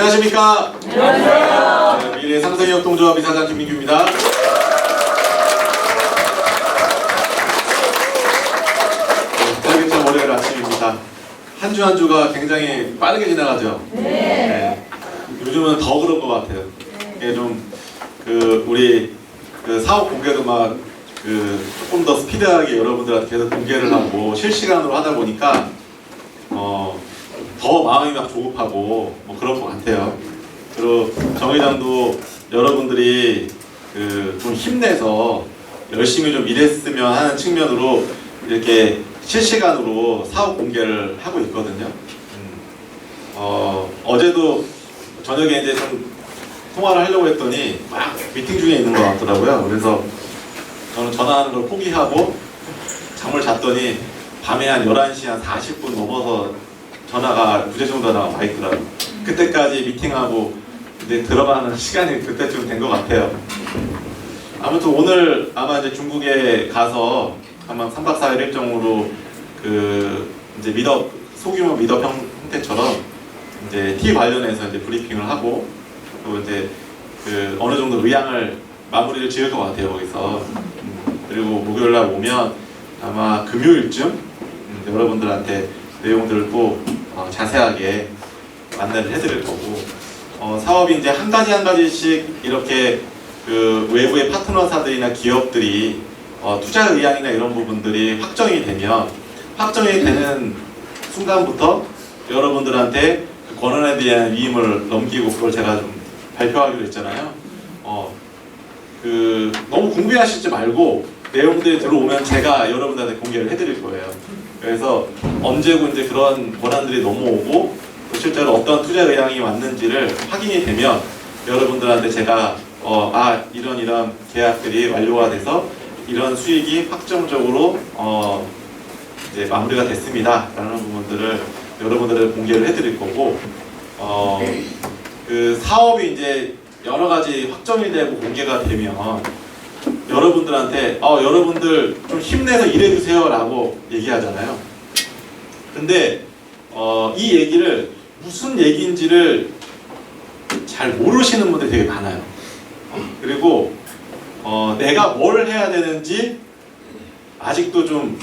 안녕하십니까? 안녕하세요. 미래 상생협동조합 이사장 김민규입니다. 네, 활기찬 월요일 아침입니다. 한 주 한 주가 굉장히 빠르게 지나가죠. 네. 요즘은 더 그런 것 같아요. 이게 좀 그 우리 그 사업 공개도 막 그 조금 더 스피드하게 여러분들한테 계속 공개를 하고 실시간으로 하다 보니까 어. 더 마음이 막 조급하고 뭐 그럴 것 같아요. 그리고 정의당도 여러분들이 그 좀 힘내서 열심히 좀 일했으면 하는 측면으로 이렇게 실시간으로 사업 공개를 하고 있거든요. 음. 어, 어제도 저녁에 이제 좀 통화를 하려고 했더니 막 미팅 중에 있는 것 같더라고요. 그래서 저는 전화하는 걸 포기하고 잠을 잤더니 밤에 한 11시 한 40분 넘어서 전화가 부재중 전화가 와 있더라고요. 그때까지 미팅하고 이제 들어가는 시간이 그때쯤 된 것 같아요. 아무튼 오늘 아마 이제 중국에 가서 아마 3박 4일 일정으로 그 이제 미덕 소규모 미덕 형- 형태처럼 이제 T 관련해서 이제 브리핑을 하고 또 이제 그 어느 정도 의향을 마무리를 지을 것 같아요 거기서 음, 그리고 목요일 날 오면 아마 금요일쯤 음, 여러분들한테 내용들을 또 어, 자세하게 안내를 해드릴 거고 어, 사업이 이제 한 가지 한 가지씩 이렇게 그 외부의 파트너사들이나 기업들이 어, 투자 의향이나 이런 부분들이 확정이 되면 확정이 되는 순간부터 여러분들한테 그 권한에 대한 위임을 넘기고 그걸 제가 좀 발표하기로 했잖아요. 어, 그 너무 궁금해하시지 말고 내용들이 들어오면 제가 여러분들한테 공개를 해드릴 거예요. 그래서 언제고 이제 그런 권한들이 넘어오고 또 실제로 어떤 투자 의향이 왔는지를 확인이 되면 여러분들한테 제가 어, 아 이런 이런 계약들이 완료가 돼서 이런 수익이 확정적으로 어, 이제 마무리가 됐습니다 라는 부분들을 여러분들을 공개를 해드릴 거고 어, 그 사업이 이제 여러 가지 확정이 되고 공개가 되면 여러분들한테 어, 여러분들 좀 힘내서 일해주세요 라고 얘기하잖아요. 근데 어, 이 얘기를 무슨 얘기인지를 잘 모르시는 분들이 되게 많아요. 그리고 어, 내가 뭘 해야 되는지 아직도 좀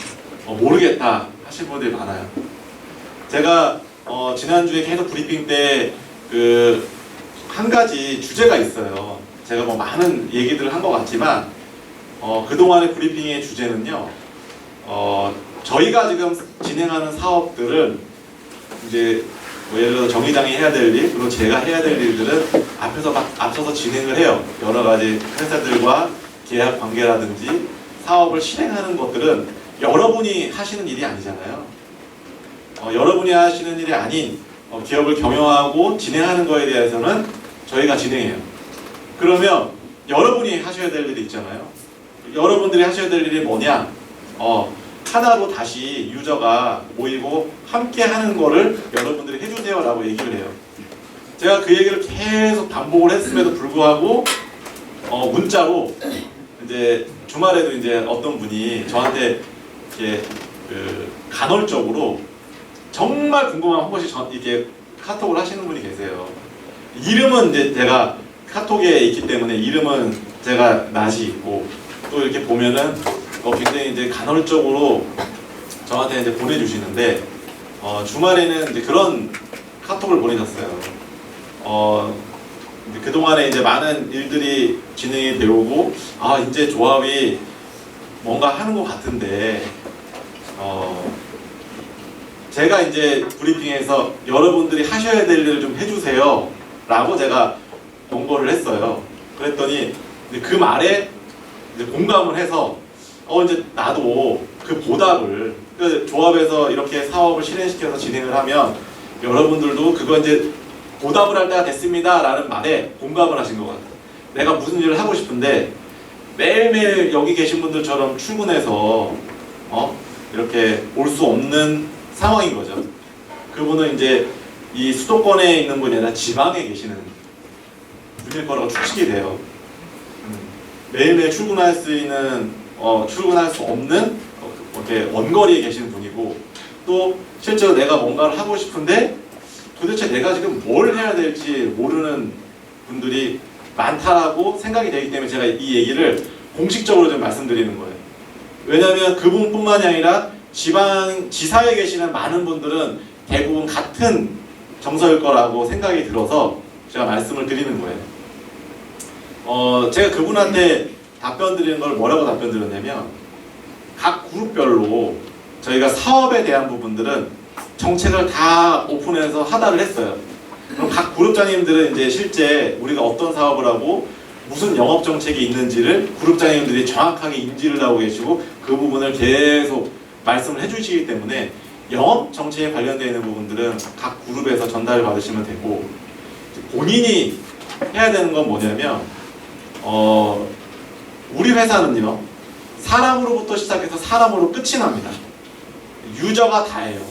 어, 모르겠다 하신 분들이 많아요. 제가 어, 지난주에 계속 브리핑 때 그 한 가지 주제가 있어요. 제가 뭐 많은 얘기들을 한 것 같지만 어, 그동안의 브리핑의 주제는요. 어, 저희가 지금 진행하는 사업들은 이제 뭐 예를 들어 정의당이 해야 될 일, 그리고 제가 해야 될 일들은 앞에서 막 앞서서 진행을 해요. 여러 가지 회사들과 계약 관계라든지 사업을 실행하는 것들은 여러분이 하시는 일이 아니잖아요. 어, 여러분이 하시는 일이 아닌 어, 기업을 경영하고 진행하는 거에 대해서는 저희가 진행해요. 그러면 여러분이 하셔야 될 일이 있잖아요. 여러분들이 하셔야 될 일이 뭐냐? 어, 하나로 다시 유저가 모이고 함께 하는 거를 여러분들이 해주세요 라고 얘기를 해요. 제가 그 얘기를 계속 반복을 했음에도 불구하고 어, 문자로 이제 주말에도 이제 어떤 분이 저한테 이렇게 그 간헐적으로 정말 궁금한 한 번씩 전 이렇게 카톡을 하시는 분이 계세요. 이름은 이제 제가 카톡에 있기 때문에 이름은 제가 낯이 있고 또 이렇게 보면은 어, 굉장히 이제 간헐적으로 저한테 이제 보내주시는데 어, 주말에는 이제 그런 카톡을 보내셨어요. 어, 이제 그동안에 이제 많은 일들이 진행이 되오고 아 이제 조합이 뭔가 하는 것 같은데 어, 제가 이제 브리핑에서 여러분들이 하셔야 될 일을 좀 해주세요 라고 제가 공고를 했어요 그랬더니 그 말에 이제 공감을 해서 어 이제 나도 그 보답을 그 조합에서 이렇게 사업을 실행시켜서 진행을 하면 여러분들도 그거 이제 보답을 할 때가 됐습니다라는 말에 공감을 하신 것 같아요. 내가 무슨 일을 하고 싶은데 매일매일 여기 계신 분들처럼 출근해서 어 이렇게 올 수 없는 상황인 거죠. 그분은 이제 이 수도권에 있는 분이 아니라 지방에 계시는 분일 거라고 추측이 돼요. 음, 매일매일 출근할 수 있는 어, 출근할 수 없는 어, 이렇게 원거리에 계시는 분이고 또 실제로 내가 뭔가를 하고 싶은데 도대체 내가 지금 뭘 해야 될지 모르는 분들이 많다라고 생각이 되기 때문에 제가 이 얘기를 공식적으로 좀 말씀드리는 거예요. 왜냐하면 그분뿐만이 아니라 지방 지사에 계시는 많은 분들은 대부분 같은 정서일 거라고 생각이 들어서 제가 말씀을 드리는 거예요. 어, 제가 그분한테 답변 드리는 걸 뭐라고 답변 드렸냐면 각 그룹별로 저희가 사업에 대한 부분들은 정책을 다 오픈해서 하다를 했어요. 그럼 각 그룹장님들은 이제 실제 우리가 어떤 사업을 하고 무슨 영업 정책이 있는지를 그룹장님들이 정확하게 인지를 하고 계시고 그 부분을 계속 말씀을 해주시기 때문에 영업 정책에 관련되어 있는 부분들은 각 그룹에서 전달을 받으시면 되고 본인이 해야 되는 건 뭐냐면 어 우리 회사는요 사람으로부터 시작해서 사람으로 끝이 납니다. 유저가 다예요.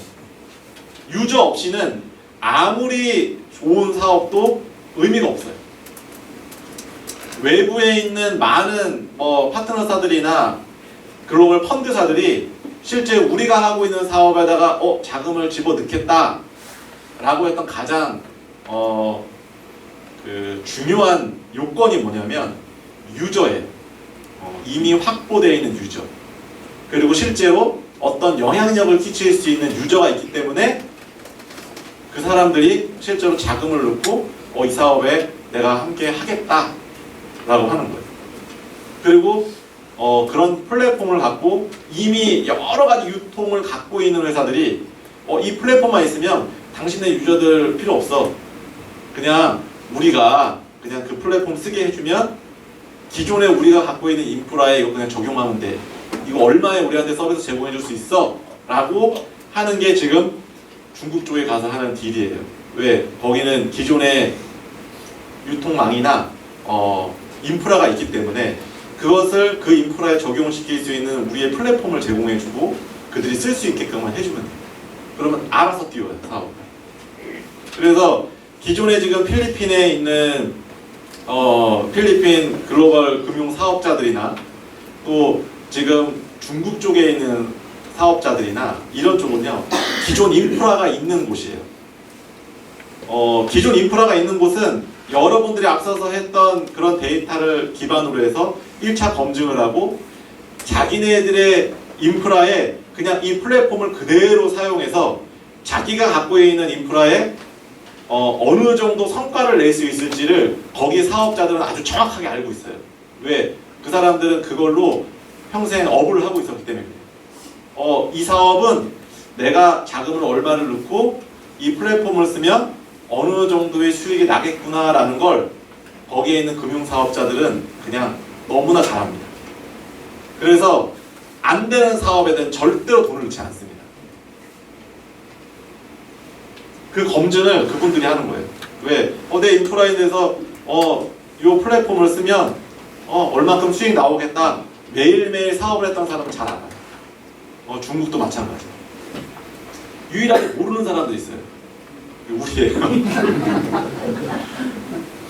유저 없이는 아무리 좋은 사업도 의미가 없어요. 외부에 있는 많은 뭐 파트너사들이나 글로벌 펀드사들이 실제 우리가 하고 있는 사업에다가 어 자금을 집어 넣겠다 라고 했던 가장 어 그 중요한 요건이 뭐냐면 유저예요. 어, 이미 확보되어 있는 유저. 그리고 실제로 어떤 영향력을 끼칠 수 있는 유저가 있기 때문에 그 사람들이 실제로 자금을 넣고 어, 이 사업에 내가 함께 하겠다라고 하는 거예요. 그리고 어, 그런 플랫폼을 갖고 이미 여러 가지 유통을 갖고 있는 회사들이 어, 이 플랫폼만 있으면 당신의 유저들 필요 없어. 그냥 우리가 그냥 그 플랫폼 쓰게 해주면 기존에 우리가 갖고 있는 인프라에 이거 그냥 적용하면 돼. 이거 얼마에 우리한테 서비스 제공해 줄 수 있어? 라고 하는 게 지금 중국 쪽에 가서 하는 딜이에요. 왜? 거기는 기존의 유통망이나 어, 인프라가 있기 때문에 그것을 그 인프라에 적용시킬 수 있는 우리의 플랫폼을 제공해 주고 그들이 쓸 수 있게끔만 해주면 돼요. 그러면 알아서 뛰어요, 사업. 그래서 기존에 지금 필리핀에 있는 어, 필리핀 글로벌 금융 사업자들이나 또 지금 중국 쪽에 있는 사업자들이나 이런 쪽은요 기존 인프라가 있는 곳이에요. 어, 기존 인프라가 있는 곳은 여러분들이 앞서서 했던 그런 데이터를 기반으로 해서 1차 검증을 하고 자기네들의 인프라에 그냥 이 플랫폼을 그대로 사용해서 자기가 갖고 있는 인프라에 어, 어느 정도 성과를 낼 수 있을지를 거기 사업자들은 아주 정확하게 알고 있어요. 왜? 그 사람들은 그걸로 평생 업을 하고 있었기 때문에. 어, 이 사업은 내가 자금을 얼마를 넣고 이 플랫폼을 쓰면 어느 정도의 수익이 나겠구나라는 걸 거기에 있는 금융 사업자들은 그냥 너무나 잘합니다. 그래서 안 되는 사업에 대한 절대로 돈을 넣지 않습니다. 그 검증을 그분들이 하는 거예요. 왜? 어, 내 인프라인에서 어, 요 플랫폼을 쓰면 어, 얼마큼 수익 나오겠다. 매일매일 사업을 했던 사람은 잘 알아요. 어, 중국도 마찬가지. 유일하게 모르는 사람도 있어요. 우리예요.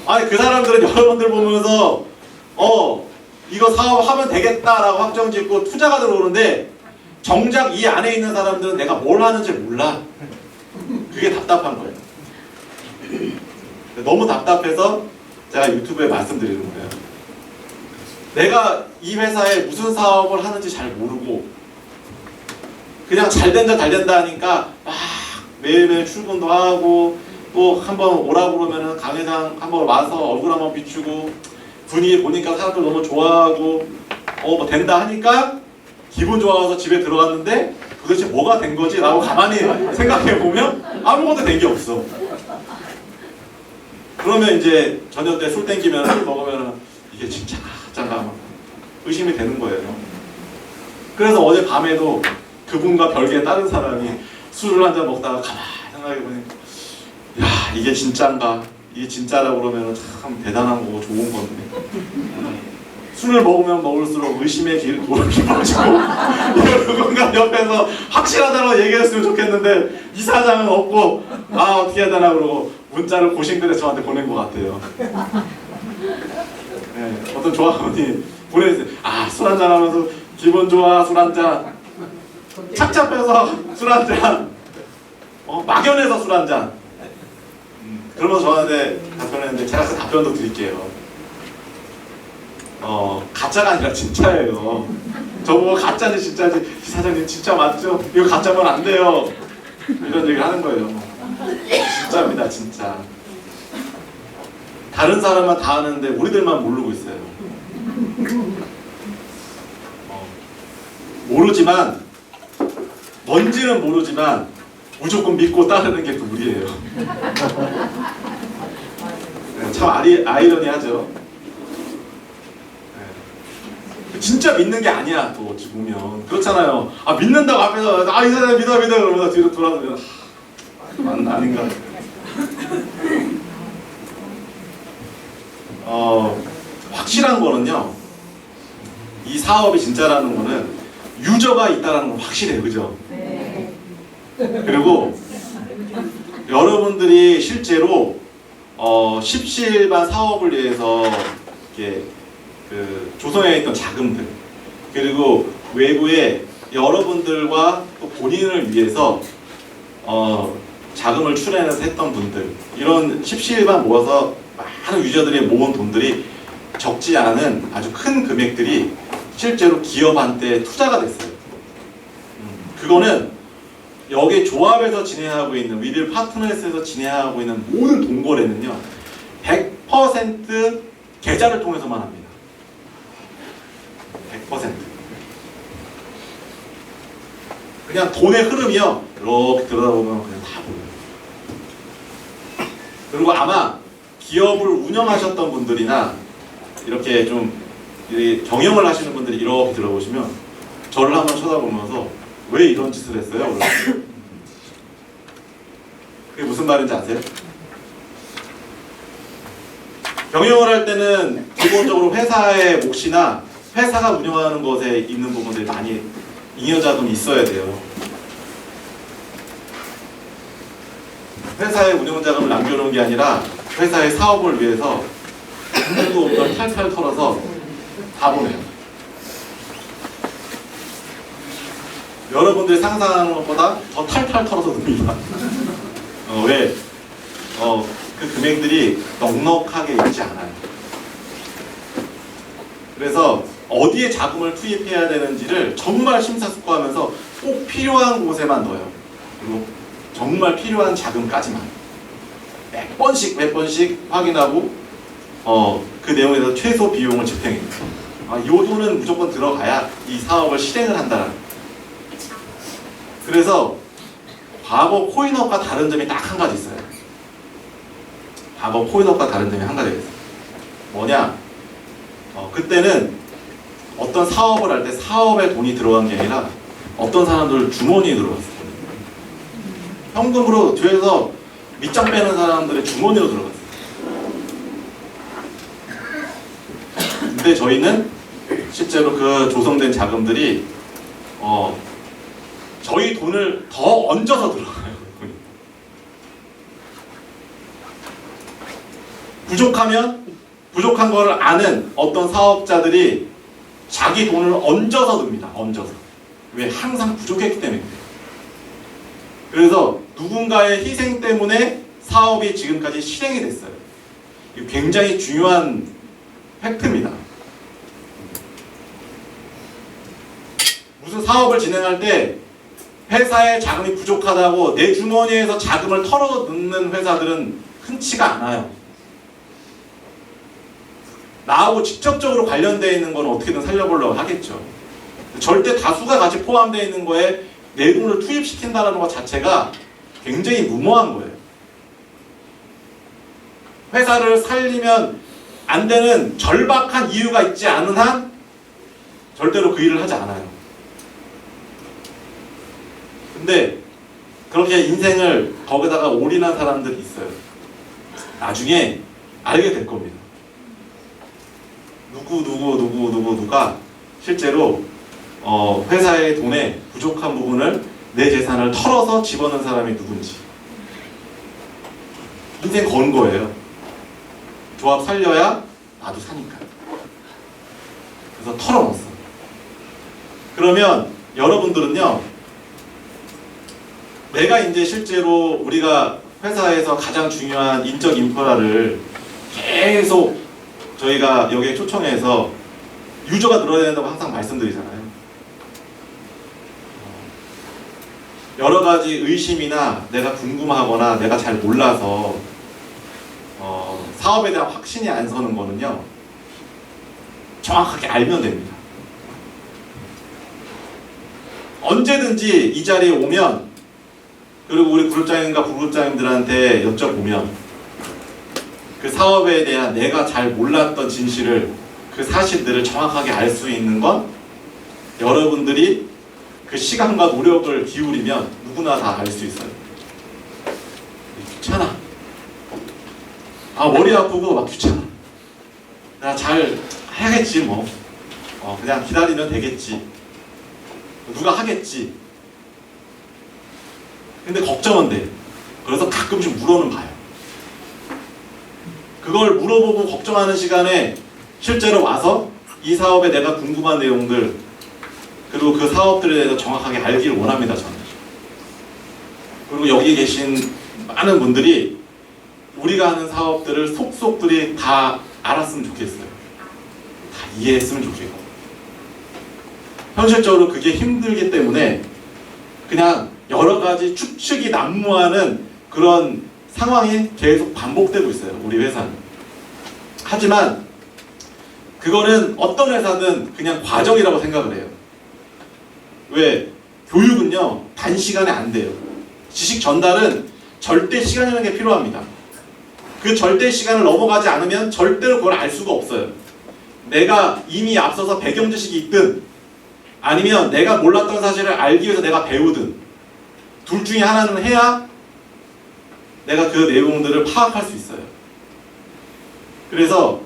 아니 그 사람들은 여러분들 보면서 어 이거 사업하면 되겠다라고 확정 짓고 투자가 들어오는데 정작 이 안에 있는 사람들은 내가 뭘 하는지 몰라. 그게 답답한 거예요. 너무 답답해서 제가 유튜브에 말씀드리는 거예요. 내가 이 회사에 무슨 사업을 하는지 잘 모르고 그냥 잘 된다 잘 된다 하니까 막 매일매일 출근도 하고 또 한 번 오라고 그러면은 강회장 한 번 와서 얼굴 한 번 비추고 분위기 보니까 사람들 너무 좋아하고 어 뭐 된다 하니까 기분 좋아서 집에 들어갔는데 도대체 뭐가 된 거지? 라고 가만히 생각해 보면 아무것도 된 게 없어. 그러면 이제 저녁 때 술 땡기면 술 먹으면 이게 진짜 가짜가 막 의심이 되는 거예요. 그래서 어제 밤에도 그분과 별개 다른 사람이 술을 한 잔 먹다가 가만히 생각해 보니 야 이게 진짠가? 이게 진짜라고 그러면 참 대단한 거고 좋은 건데 술을 먹으면 먹을수록 의심의 길 도를 깊어지고 이걸 누군가 옆에서 확실하다고 얘기했으면 좋겠는데 이사장은 없고 아 어떻게 해야 되나 그러고 문자를 고심글에 저한테 보낸 것 같아요. 네, 어떤 조합원이 보내주세요. 아술 한잔 하면서 기분 좋아 술 한잔 착잡해서 술 한잔 어, 막연해서 술 한잔 그러면서 저한테 답변했는데 제가 그 답변도 드릴게요. 어 가짜가 아니라 진짜예요. 저보고 가짜인지 진짜인지 사장님 진짜 맞죠? 이거 가짜면 안 돼요. 이런 얘기를 하는 거예요. 진짜입니다 진짜. 다른 사람은 다 아는데 우리들만 모르고 있어요. 어, 모르지만 뭔지는 모르지만 무조건 믿고 따르는 게 또 우리예요. 네, 참 아리, 아이러니하죠. 네. 진짜 믿는 게 아니야 또 어찌 보면 그렇잖아요. 아 믿는다고 앞에서 아이 사람 믿어 믿어 그러면서 뒤로 돌아서면 하, 만 아닌가. 어 확실한 거는요. 이 사업이 진짜라는 거는 유저가 있다라는 건 확실해요, 그죠? 그리고 여러분들이 실제로 어, 십시일반 사업을 위해서 이렇게 그 조성해 있던 자금들 그리고 외부에 여러분들과 또 본인을 위해서 어, 자금을 출연해서 했던 분들 이런 십시일반 모아서 많은 유저들이 모은 돈들이 적지 않은 아주 큰 금액들이 실제로 기업한테 투자가 됐어요. 음, 그거는 여기 조합에서 진행하고 있는 위빌 파트너스에서 진행하고 있는 모든 동거래는요 100% 계좌를 통해서만 합니다. 100% 그냥 돈의 흐름이요 이렇게 들여다보면 그냥 다 보여요. 그리고 아마 기업을 운영하셨던 분들이나 이렇게 좀이 경영을 하시는 분들이 이렇게 들어보시면 저를 한번 쳐다보면서 왜 이런 짓을 했어요? 그게 무슨 말인지 아세요? 경영을 할 때는 기본적으로 회사의 몫이나 회사가 운영하는 것에 있는 부분들이 많이 잉여자금이 있어야 돼요. 회사의 운영자금을 남겨놓은 게 아니라 회사의 사업을 위해서 한도 없던 탈탈 털어서 다 보내요. 여러분들이 상상하는 것보다 더 탈탈 털어서 늡니다. 어, 왜? 어, 그 금액들이 넉넉하게 있지 않아요. 그래서 어디에 자금을 투입해야 되는지를 정말 심사숙고하면서 꼭 필요한 곳에만 넣어요. 그리고 정말 필요한 자금까지만. 몇 번씩 몇 번씩 확인하고 어, 그 내용에서 최소 비용을 집행해요. 아, 이 돈은 무조건 들어가야 이 사업을 실행을 한다. 그래서 과거 코인업과 다른 점이 딱 한 가지 있어요. 과거 코인업과 다른 점이 한 가지 있어요. 뭐냐? 어, 그때는 어떤 사업을 할 때 사업에 돈이 들어간 게 아니라 어떤 사람들 주머니에 들어갔어요. 현금으로 뒤에서 밑장 빼는 사람들의 주머니로 들어갔어요. 근데 저희는 실제로 그 조성된 자금들이 어, 저희 돈을 더 얹어서 들어가요. 부족하면 부족한 거를 아는 어떤 사업자들이 자기 돈을 얹어서 듭니다. 얹어서. 왜? 항상 부족했기 때문에. 그래서 누군가의 희생 때문에 사업이 지금까지 실행이 됐어요. 굉장히 중요한 팩트입니다. 무슨 사업을 진행할 때 회사의 자금이 부족하다고 내 주머니에서 자금을 털어 넣는 회사들은 흔치가 않아요. 나하고 직접적으로 관련되어 있는 건 어떻게든 살려보려고 하겠죠. 절대 다수가 같이 포함되어 있는 거에 내 돈을 투입시킨다는 것 자체가 굉장히 무모한 거예요. 회사를 살리면 안 되는 절박한 이유가 있지 않은 한 절대로 그 일을 하지 않아요. 근데 그렇게 인생을 거기다가 올인한 사람들이 있어요. 나중에 알게 될 겁니다. 누구 누구 누구 누구 누가 실제로 어, 회사의 돈에 부족한 부분을 내 재산을 털어서 집어넣은 사람이 누군지 인생 건 거예요. 조합 살려야 나도 사니까. 그래서 털어놨어. 그러면 여러분들은요, 내가 이제 실제로 우리가 회사에서 가장 중요한 인적 인프라를 계속 저희가 여기에 초청해서 유저가 늘어야 된다고 항상 말씀드리잖아요. 여러 가지 의심이나 내가 궁금하거나 내가 잘 몰라서 어, 사업에 대한 확신이 안 서는 거는요 정확하게 알면 됩니다. 언제든지 이 자리에 오면 그리고 우리 그룹장님과 부grup장님들한테 여쭤보면 그 사업에 대한 내가 잘 몰랐던 진실을 그 사실들을 정확하게 알 수 있는 건 여러분들이 그 시간과 노력을 기울이면 누구나 다 알 수 있어요. 귀찮아. 아 머리 아프고 막 귀찮아. 나 잘 해야겠지 뭐. 어, 그냥 기다리면 되겠지. 누가 하겠지. 근데 걱정은 돼. 그래서 가끔씩 물어는 봐요. 그걸 물어보고 걱정하는 시간에 실제로 와서 이 사업에 내가 궁금한 내용들 그리고 그 사업들에 대해서 정확하게 알기를 원합니다 저는. 그리고 여기 계신 많은 분들이 우리가 하는 사업들을 속속들이 다 알았으면 좋겠어요. 다 이해했으면 좋겠고. 현실적으로 그게 힘들기 때문에 그냥 여러 가지 추측이 난무하는 그런 상황이 계속 반복되고 있어요. 우리 회사는. 하지만 그거는 어떤 회사든 그냥 과정이라고 생각을 해요. 왜? 교육은요, 단시간에 안 돼요. 지식 전달은 절대 시간이라는 게 필요합니다. 그 절대 시간을 넘어가지 않으면 절대로 그걸 알 수가 없어요. 내가 이미 앞서서 배경 지식이 있든 아니면 내가 몰랐던 사실을 알기 위해서 내가 배우든 둘 중에 하나는 해야 내가 그 내용들을 파악할 수 있어요. 그래서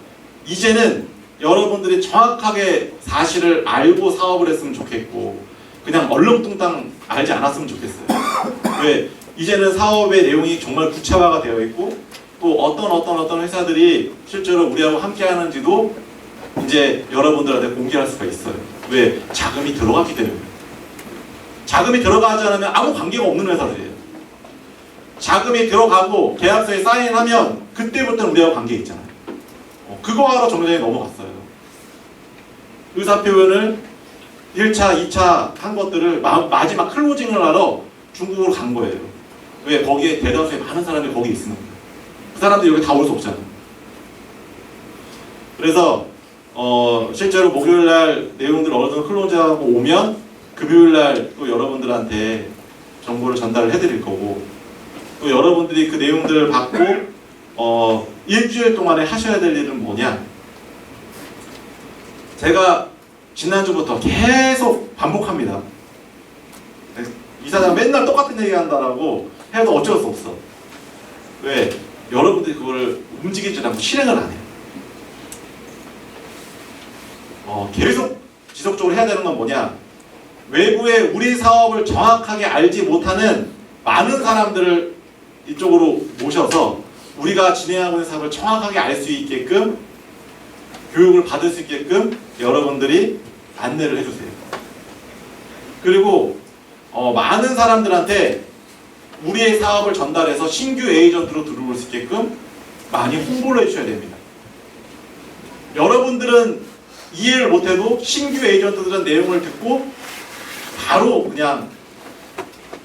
이제는 여러분들이 정확하게 사실을 알고 사업을 했으면 좋겠고 그냥 얼렁뚱땅 알지 않았으면 좋겠어요. 왜? 이제는 사업의 내용이 정말 구체화가 되어 있고 또 어떤 어떤 어떤 회사들이 실제로 우리하고 함께 하는지도 이제 여러분들한테 공개할 수가 있어요. 왜? 자금이 들어갔기 때문에. 자금이 들어가지 않으면 아무 관계가 없는 회사들이에요. 자금이 들어가고 계약서에 사인하면 그때부터는 우리하고 관계 있잖아요. 어, 그거 하러 정장에 넘어갔어요. 의사 표현을 1차, 2차 한 것들을 마, 마지막 클로징을 하러 중국으로 간 거예요. 왜? 거기에 대다수의 많은 사람들이 거기 있으니까. 그 사람들이 여기 다 올 수 없잖아요. 그래서 어, 실제로 목요일 날 내용들 어느 정도 클로즈하고 오면 금요일 날 또 여러분들한테 정보를 전달을 해드릴 거고 또 여러분들이 그 내용들을 받고 어, 일주일 동안에 하셔야 될 일은 뭐냐? 제가 지난주부터 계속 반복합니다. 이사장 맨날 똑같은 얘기 한다라고 해도 어쩔 수 없어. 왜? 여러분들이 그걸 움직이지 않고 실행을 안 해요. 어, 계속 지속적으로 해야 되는 건 뭐냐? 외부에 우리 사업을 정확하게 알지 못하는 많은 사람들을 이쪽으로 모셔서 우리가 진행하고 있는 사업을 정확하게 알 수 있게끔 교육을 받을 수 있게끔 여러분들이 안내를 해주세요. 그리고 어, 많은 사람들한테 우리의 사업을 전달해서 신규 에이전트로 들어올 수 있게끔 많이 홍보를 해주셔야 됩니다. 여러분들은 이해를 못해도 신규 에이전트들은 내용을 듣고 바로 그냥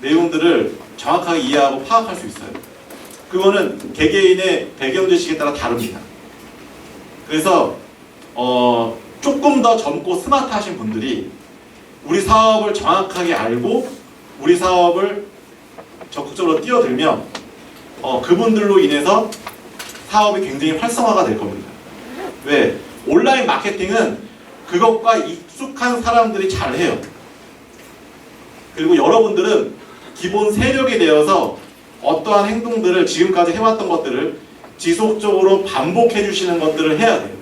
내용들을 정확하게 이해하고 파악할 수 있어요. 그거는 개개인의 배경 지식에 따라 다릅니다. 그래서 어, 조금 더 젊고 스마트하신 분들이 우리 사업을 정확하게 알고 우리 사업을 적극적으로 뛰어들면 어, 그분들로 인해서 사업이 굉장히 활성화가 될 겁니다. 왜? 온라인 마케팅은 그것과 익숙한 사람들이 잘 해요. 그리고 여러분들은 기본 세력이 되어서 어떠한 행동들을 지금까지 해왔던 것들을 지속적으로 반복해 주시는 것들을 해야 돼요.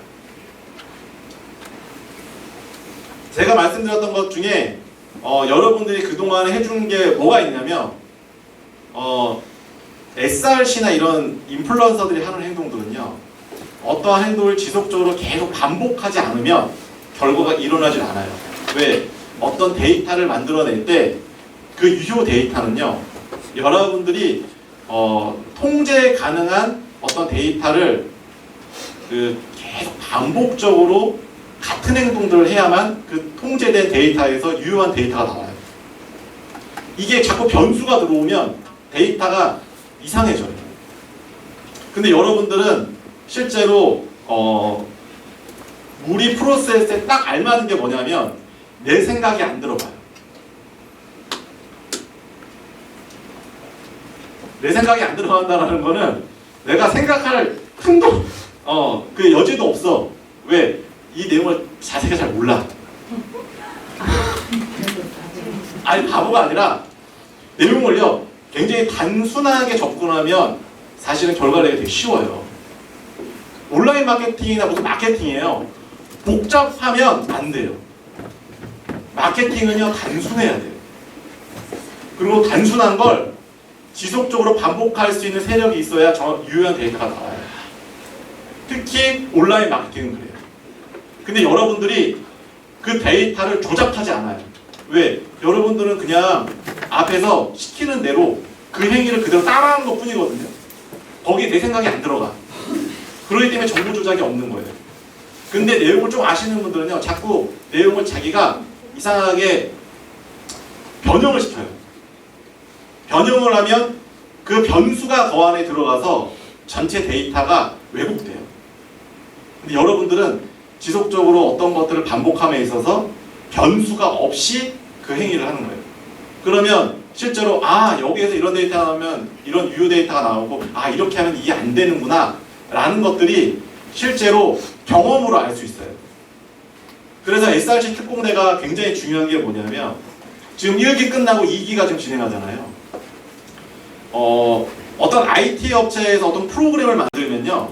제가 말씀드렸던 것 중에 어, 여러분들이 그동안 해준 게 뭐가 있냐면 어, SRC나 이런 인플루언서들이 하는 행동들은요 어떠한 행동을 지속적으로 계속 반복하지 않으면 결과가 일어나질 않아요 왜? 어떤 데이터를 만들어낼 때 그 유효 데이터는요 여러분들이 어, 통제 가능한 어떤 데이터를 그 계속 반복적으로 같은 행동들을 해야만 그 통제된 데이터에서 유효한 데이터가 나와요. 이게 자꾸 변수가 들어오면 데이터가 이상해져요. 근데 여러분들은 실제로 어, 우리 프로세스에 딱 알맞은 게 뭐냐면 내 생각이 안 들어가요. 내 생각이 안 들어간다는 거는 내가 생각할 틈도 어 그 여지도 없어. 왜? 이 내용을 자세히 잘 몰라. 아니 바보가 아니라 내용을요 굉장히 단순하게 접근하면 사실은 결과 내기 되게 쉬워요. 온라인 마케팅이나 무슨 마케팅이에요. 복잡하면 안 돼요. 마케팅은요 단순해야 돼요. 그리고 단순한 걸 지속적으로 반복할 수 있는 세력이 있어야 저 유효한 데이터가 나와요. 특히 온라인 마케팅은 그래요. 근데 여러분들이 그 데이터를 조작하지 않아요. 왜? 여러분들은 그냥 앞에서 시키는 대로 그 행위를 그대로 따라하는 것 뿐이거든요. 거기에 내 생각이 안 들어가. 그렇기 때문에 정보 조작이 없는 거예요. 근데 내용을 좀 아시는 분들은요, 자꾸 내용을 자기가 이상하게 변형을 시켜요. 변형을 하면 그 변수가 더 안에 들어가서 전체 데이터가 왜곡돼요. 근데 여러분들은 지속적으로 어떤 것들을 반복함에 있어서 변수가 없이 그 행위를 하는 거예요. 그러면 실제로 아 여기에서 이런 데이터가 나오면 이런 유효 데이터가 나오고 아 이렇게 하면 이게 안 되는구나 라는 것들이 실제로 경험으로 알 수 있어요. 그래서 SRC 특공대가 굉장히 중요한 게 뭐냐면 지금 1기 끝나고 2기가 지금 진행하잖아요. 어, 어떤 IT 업체에서 어떤 프로그램을 만들면요.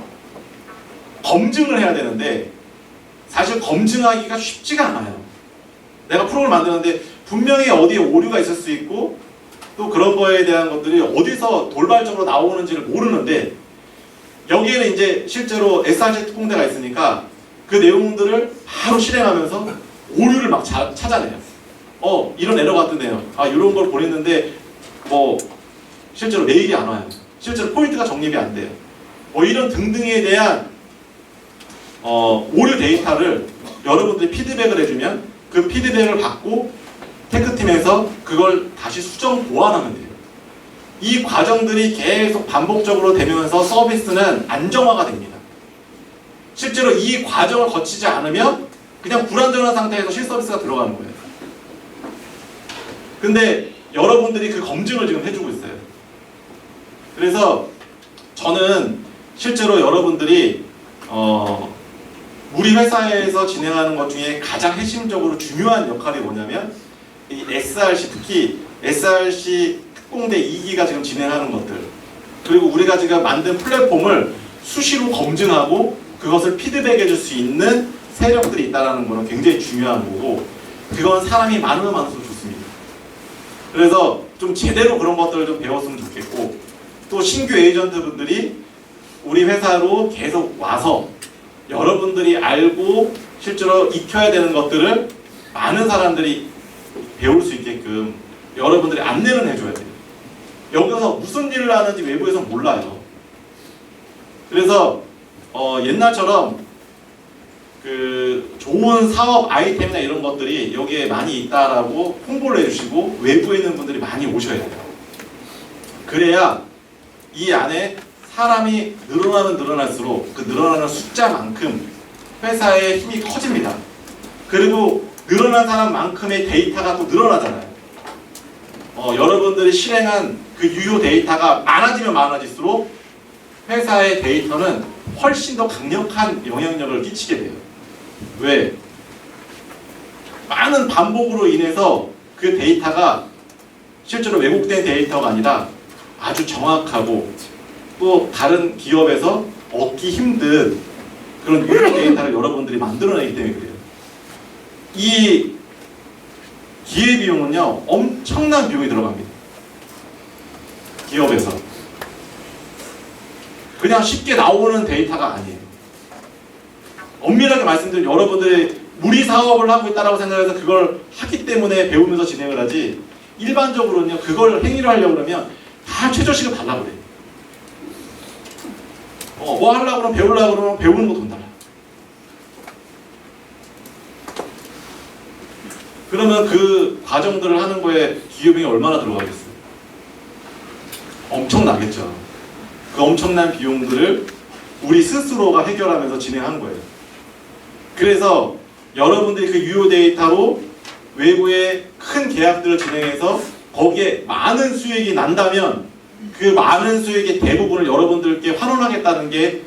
검증을 해야 되는데 사실 검증하기가 쉽지가 않아요. 내가 프로그램을 만드는데 분명히 어디에 오류가 있을 수 있고 또 그런 거에 대한 것들이 어디서 돌발적으로 나오는지를 모르는데 여기에는 이제 실제로 SRC 특공대가 있으니까 그 내용들을 바로 실행하면서 오류를 막 자- 찾아내요. 어 이런 에러가 왔던데요. 아 이런 걸 보냈는데 뭐 실제로 메일이 안 와요. 실제로 포인트가 정립이 안 돼요. 뭐 이런 등등에 대한 어, 오류 데이터를 여러분들이 피드백을 해주면 그 피드백을 받고 테크팀에서 그걸 다시 수정 보완하면 돼요. 이 과정들이 계속 반복적으로 되면서 서비스는 안정화가 됩니다. 실제로 이 과정을 거치지 않으면 그냥 불안정한 상태에서 실서비스가 들어가는 거예요. 근데 여러분들이 그 검증을 지금 해주고 있어요. 그래서 저는 실제로 여러분들이 어, 우리 회사에서 진행하는 것 중에 가장 핵심적으로 중요한 역할이 뭐냐면 이 SRC 특히 SRC 특공대 2기가 지금 진행하는 것들 그리고 우리가 지금 만든 플랫폼을 수시로 검증하고 그것을 피드백해 줄 수 있는 세력들이 있다는 거는 굉장히 중요한 거고 그건 사람이 많으면 많을수록 좋습니다. 그래서 좀 제대로 그런 것들을 좀 배웠으면 좋겠고 또 신규 에이전트 분들이 우리 회사로 계속 와서 여러분들이 알고 실제로 익혀야 되는 것들을 많은 사람들이 배울 수 있게끔 여러분들이 안내를 해줘야 돼요. 여기서 무슨 일을 하는지 외부에서 몰라요. 그래서 어, 옛날처럼 그 좋은 사업 아이템이나 이런 것들이 여기에 많이 있다라고 홍보를 해주시고 외부에 있는 분들이 많이 오셔야 돼요. 그래야 이 안에 사람이 늘어나면 늘어날수록 그 늘어나는 숫자만큼 회사의 힘이 커집니다. 그리고 늘어난 사람만큼의 데이터가 또 늘어나잖아요. 어, 여러분들이 실행한 그 유효 데이터가 많아지면 많아질수록 회사의 데이터는 훨씬 더 강력한 영향력을 끼치게 돼요. 왜? 많은 반복으로 인해서 그 데이터가 실제로 왜곡된 데이터가 아니라 아주 정확하고 또 다른 기업에서 얻기 힘든 그런 유효 데이터를 여러분들이 만들어내기 때문에 그래요. 이 기회 비용은요 엄청난 비용이 들어갑니다. 기업에서 그냥 쉽게 나오는 데이터가 아니에요. 엄밀하게 말씀드리면 여러분들이 무리 사업을 하고 있다라고 생각해서 그걸 하기 때문에 배우면서 진행을 하지 일반적으로는요 그걸 행위를 하려고 그러면 다 최저시급 달라고 그래요. 어, 뭐 하려고 그러면 배우려고 그러면 배우는 거 돈 달라. 그러면 그 과정들을 하는 거에 기업이 얼마나 들어가겠어요? 엄청나겠죠. 그 엄청난 비용들을 우리 스스로가 해결하면서 진행한 거예요. 그래서 여러분들이 그 유효 데이터로 외부의 큰 계약들을 진행해서 거기에 많은 수익이 난다면 그 많은 수익의 대부분을 여러분들께 환원하겠다는 게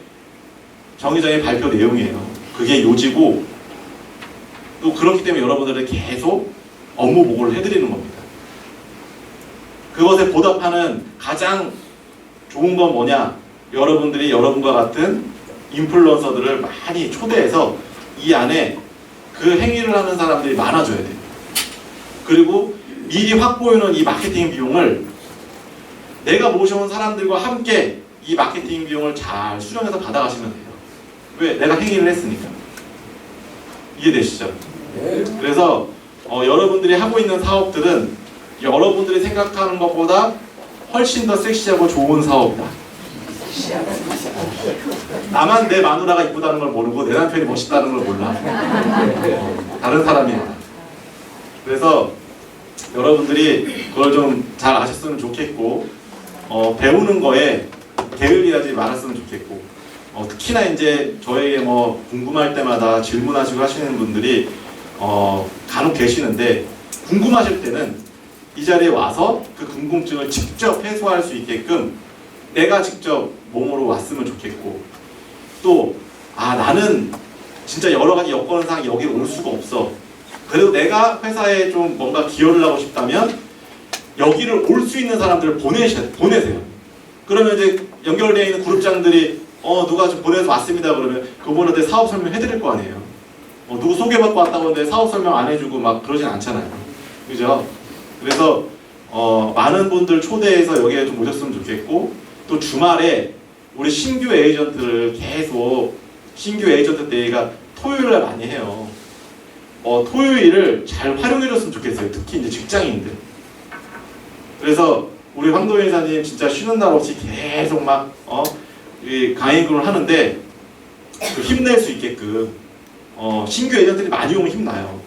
정의장의 발표 내용이에요. 그게 요지고 또 그렇기 때문에 여러분들을 계속 업무 보고를 해드리는 겁니다. 그것에 보답하는 가장 좋은 건 뭐냐? 여러분들이 여러분과 같은 인플루언서들을 많이 초대해서 이 안에 그 행위를 하는 사람들이 많아져야 돼요. 그리고 미리 확보해놓은 이 마케팅 비용을 내가 모셔온 사람들과 함께 이 마케팅 비용을 잘 수령해서 받아가시면 돼요. 왜? 내가 행위를 했으니까. 이해되시죠? 그래서 어, 여러분들이 하고 있는 사업들은 여러분들이 생각하는 것보다 훨씬 더 섹시하고 좋은 사업이다. 나만 내 마누라가 이쁘다는 걸 모르고 내 남편이 멋있다는 걸 몰라. 어, 다른 사람이야. 그래서 여러분들이 그걸 좀 잘 아셨으면 좋겠고 어, 배우는 거에 게을리하지 말았으면 좋겠고 어, 특히나 이제 저에게 뭐 궁금할 때마다 질문하시고 하시는 분들이 어, 간혹 계시는데 궁금하실 때는 이 자리에 와서 그 궁금증을 직접 해소할 수 있게끔 내가 직접 몸으로 왔으면 좋겠고 또 아 나는 진짜 여러 가지 여건상 여기 올 수가 없어 그래도 내가 회사에 좀 뭔가 기여를 하고 싶다면 여기를 올 수 있는 사람들을 보내셔, 보내세요. 그러면 이제 연결되어 있는 그룹장들이 어 누가 좀 보내서 왔습니다 그러면 그분한테 사업 설명 해드릴 거 아니에요. 어, 누구 소개받고 왔다고 하는데 사업 설명 안 해주고 막 그러진 않잖아요. 그죠? 그래서 어, 많은 분들 초대해서 여기에 좀 오셨으면 좋겠고 또 주말에 우리 신규 에이전트를 계속 신규 에이전트 데이가 토요일에 많이 해요. 어, 토요일을 잘 활용해줬으면 좋겠어요. 특히 이제 직장인들. 그래서 우리 황도현 이사님 진짜 쉬는 날 없이 계속 막 어, 이 강의금을 하는데 그 힘낼 수 있게끔 어, 신규 에이전트들이 많이 오면 힘나요.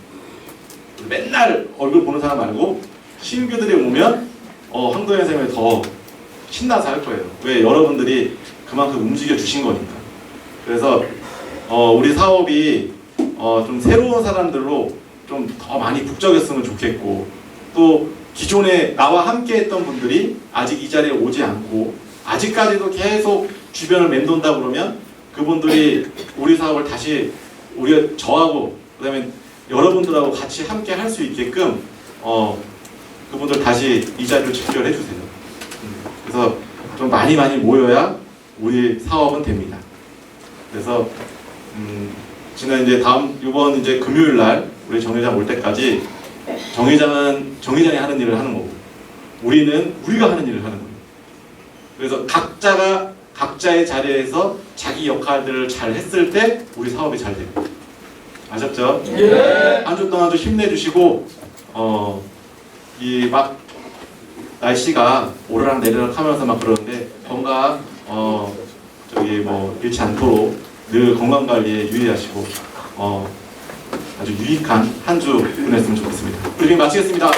맨날 얼굴 보는 사람 말고 신규들이 오면 어, 황도현 선생님이 더 신나서 할 거예요. 왜 여러분들이 그만큼 움직여 주신 거니까. 그래서 어, 우리 사업이 어, 좀 새로운 사람들로 좀 더 많이 북적였으면 좋겠고 또 기존에 나와 함께 했던 분들이 아직 이 자리에 오지 않고 아직까지도 계속 주변을 맴돈다 그러면 그분들이 우리 사업을 다시 우리가 저하고 그다음에 여러분들하고 같이 함께 할 수 있게끔 어 그분들 다시 이 자리로 집결해 주세요. 음, 그래서 좀 많이 많이 모여야 우리 사업은 됩니다. 그래서 음, 지난 이제 다음 이번 이제 금요일 날 우리 정 회장 올 때까지 정 회장은 정 회장이 하는 일을 하는 거고 우리는 우리가 하는 일을 하는 거예요. 그래서 각자가 각자의 자리에서 자기 역할들을 잘 했을 때 우리 사업이 잘 돼요. 아셨죠? 한주 동안 좀 힘내주시고 어 이 막 날씨가 오르락 내리락 하면서 막 그러는데 건강 어 저기 뭐 잃지 않도록 늘 건강 관리에 유의하시고 어 아주 유익한 한 주 보냈으면 좋겠습니다. 브리핑 마치겠습니다.